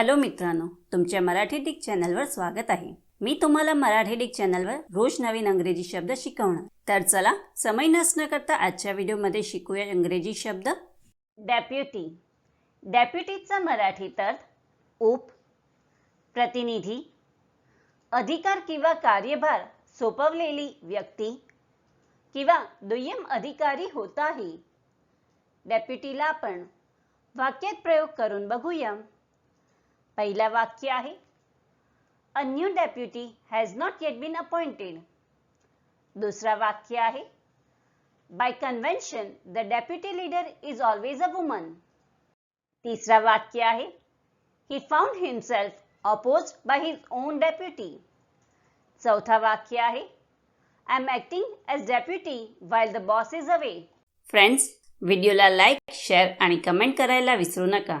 Hello मित्रांनो तुमच्या Marathi Dick चॅनलवर स्वागत आहे. मी तुम्हाला मराठी डिक चॅनलवर रोज नवीन अंग्रेजी शब्द शिकवणार. तर चला समय नसणं करता आजच्या व्हिडिओमध्ये शिकूया इंग्रजी शब्द. डॅप्युटी डॅप्युटीचा मराठी अर्थ उप प्रतिनिधी अधिकार किंवा कार्यभार सोपवलेली व्यक्ती किंवा दुय्यम अधिकारी होताही. डॅप्युटीला आपण वाक्यात प्रयोग करून बघूया. पहिला वाक्य आहे. A new deputy has not yet been appointed दुसरा वाक्य आहे. By convention the deputy leader is always a woman तिसरा वाक्य आहे. He found himself oppose by his own deputy चौथा वाक्य आहे. I am acting as deputy while the boss is away friends व्हिडिओला लाईक शेअर आणि कमेंट करायला विसरू नका.